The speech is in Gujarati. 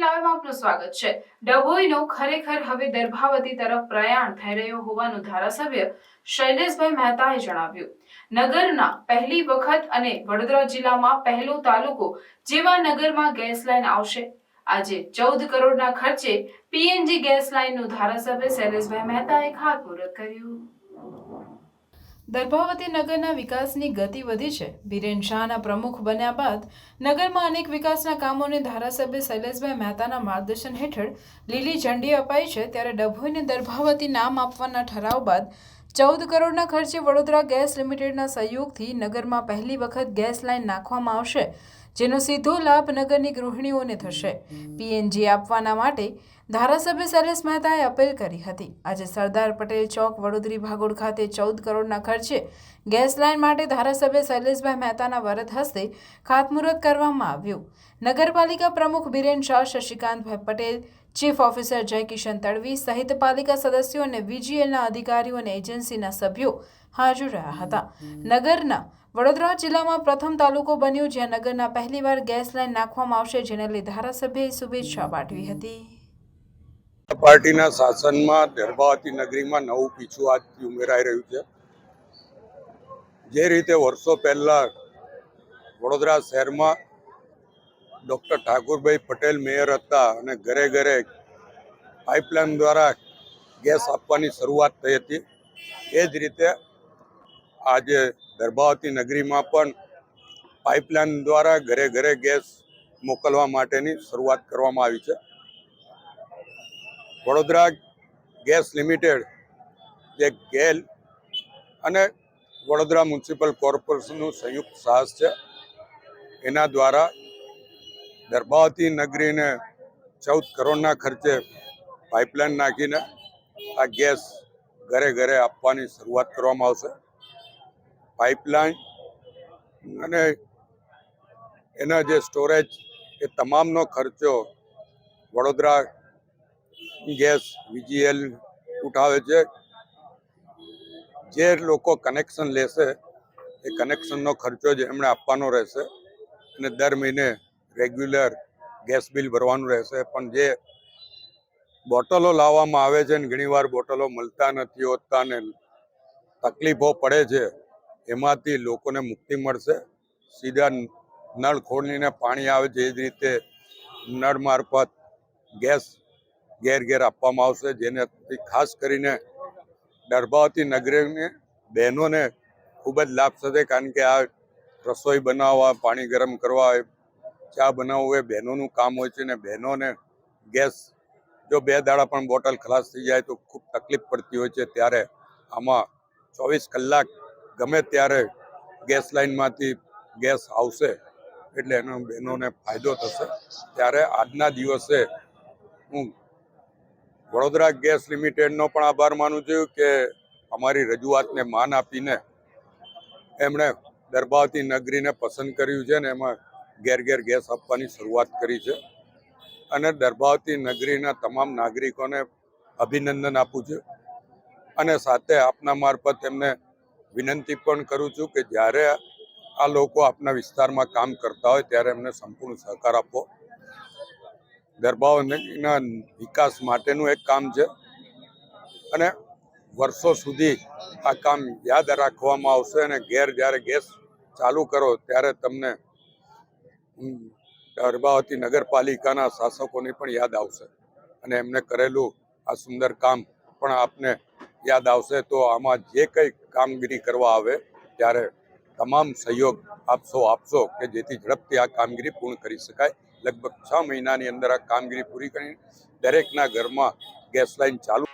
લાઈવમાં આપનું સ્વાગત છે. ડભોઈનો ખરેખર હવે દર્ભાવતી તરફ પ્રયાણ થઈ રહ્યો હોવાનું ધારાસભ્ય શૈલેષભાઈ મહેતાએ જણાવ્યું. નગરના પહેલી વખત અને વડોદરા જિલ્લામાં પહેલો તાલુકો જેવા નગરમાં ગેસ લાઈન આવશે. આજે ચૌદ કરોડના ખર્ચે પીએનજી ગેસ લાઈનનું ધારાસભ્ય શૈલેષભાઈ મહેતાએ ખાતમુહૂર્ત કર્યું. દર્ભાવતી નગરના વિકાસની ગતિ વધી છે. બીરેન શાહના પ્રમુખ બન્યા બાદ નગરમાં અનેક વિકાસના કામોને ધારાસભ્ય શૈલેષભાઈ મહેતાના માર્ગદર્શન હેઠળ લીલી ઝંડી અપાઈ છે. ત્યારે ડભોઈને દર્ભાવતી નામ આપવાના ઠરાવ બાદ ચૌદ કરોડના ખર્ચે વડોદરા ગેસ લિમિટેડના સહયોગથી નગરમાં પહેલી વખત ગેસ લાઇન નાખવામાં આવશે. જેનો સીધો લાભ નગરની ગૃહિણીઓને થશે. પીએનજી આપવાના માટે ધારાસભ્ય સરેશ મહેતાએ અપીલ કરી હતી. આજે સરદાર પટેલ ચોક, વડોદરી ભાગોળ ખાતે ચૌદ કરોડના ખર્ચે ગેસ લાઇન માટે ધારાસભ્ય શૈલેષભાઈ મહેતાના વરદ હસ્તે ખાતમુહૂર્ત કરવામાં આવ્યું. નગરપાલિકા પ્રમુખ બિરેન શાહ, શશિકાંતભાઈ પટેલ ચીફ ઓફિસર જયકિશન તડવી સહિત પાલિકા સદસ્યો અને વીજીએલના અધિકારીઓ અને એજન્સીના સભ્યો હાજર રહ્યા હતા. નગરના વડોદરા જિલ્લામાં પ્રથમ તાલુકો બન્યો જ્યાં નગરના પહેલીવાર ગેસ લાઇન નાખવામાં આવશે, જેને લઈ ધારાસભ્યએ શુભેચ્છા પાઠવી હતી. પાર્ટીના શાસનમાં દર્ભાવતી નગરીમાં નવું પીછું આજથી ઉમેરાઈ રહ્યું છે. જે રીતે વર્ષો પહેલા વડોદરા શહેરમાં ડૉક્ટર ઠાકુરભાઈ પટેલ મેયર હતા અને ઘરે ઘરે પાઇપલાઇન દ્વારા ગેસ આપવાની શરૂઆત થઈ હતી. એ જ રીતે આજે ગર્ભાવતી નગરીમાં પણ પાઇપલાઇન દ્વારા ઘરે ઘરે ગેસ મોકલવા માટેની શરૂઆત કરવામાં આવી છે. વડોદરા ગેસ લિમિટેડ જે ગેલ અને વડોદરા મ્યુનિસિપલ કોર્પોરેશનનું સંયુક્ત સાહસ છે. એના દ્વારા દર્ભાવતી નગરીને ચૌદ કરોડના ખર્ચે પાઇપલાઇન નાખીને આ ગેસ ઘરે ઘરે આપવાની શરૂઆત કરવામાં આવશે. પાઇપલાઇન અને એના જે સ્ટોરેજ એ તમામનો ખર્ચો વડોદરા ગેસ વીજીએલ ઉઠાવે છે. જે લોકો કનેક્શન લેશે એ કનેક્શનનો ખર્ચો જ એમણે આપવાનો રહેશે અને દર મહિને રેગ્યુલર ગેસ બિલ ભરવાનું રહેશે. પણ જે બોટલો લાવવામાં આવે છે ને ઘણીવાર બોટલો મળતા નથી, હોતા ને તકલીફો પડે છે, એમાંથી લોકોને મુક્તિ મળશે. સીધા નળ ખોલીને પાણી આવે છે, એ જ રીતે નળ મારફત ગેસ ઘેર ઘેર આપવામાં આવશે જેને ખાસ કરીને ડરબાવતી નગરીને બહેનોને ખૂબ જ લાભ થશે, કારણ કે આ રસોઈ બનાવવા, પાણી ગરમ કરવા ચા બનાવવું એ બહેનોનું કામ હોય છે ને બહેનોને ગેસ, જો બે દાડા પણ બોટલ ખલાસ થઈ જાય તો ખૂબ તકલીફ પડતી હોય છે. ત્યારે આમાં ચોવીસ કલાક ગમે ત્યારે ગેસ લાઇનમાંથી ગેસ આવશે એટલે એનો બહેનોને ફાયદો થશે. ત્યારે આજના દિવસે હું વડોદરા ગેસ લિમિટેડનો પણ આભાર માનું છું કે અમારી રજૂઆતને માન આપીને એમણે દરબાવતી નગરીને પસંદ કર્યું છે ને એમાં ઘેર ઘેર ગેસ આપવાની શરૂઆત કરી છે અને દરબાવતી નગરીના તમામ નાગરિકોને અભિનંદન આપું છું. અને સાથે આપના મારફત એમને વિનંતી પણ કરું છું કે જ્યારે આ લોકો આપના વિસ્તારમાં કામ કરતા હોય ત્યારે એમને સંપૂર્ણ સહકાર આપો. ગરબાઓના વિકાસ માટેનું એક કામ છે અને વર્ષો સુધી આ કામ યાદ રાખવામાં આવશે અને ઘેર જ્યારે ગેસ ચાલુ કરો ત્યારે તમને ગરબાવતી નગરપાલિકાના શાસકોની પણ યાદ આવશે. અને એમને કરેલું આ સુંદર કામ પણ આપને યાદ આવશે. તો આમાં જે કંઈ કામગીરી કરવા આવે, ત્યારે તમામ સહયોગ આપશો આપશો કે જેથી ઝડપથી આ કામગીરી પૂર્ણ કરી શકાય. લગભગ છ મહિનાની અંદર આ કામગીરી પૂરી કરી દરેકના ઘરમાં ગેસ લાઈન ચાલુ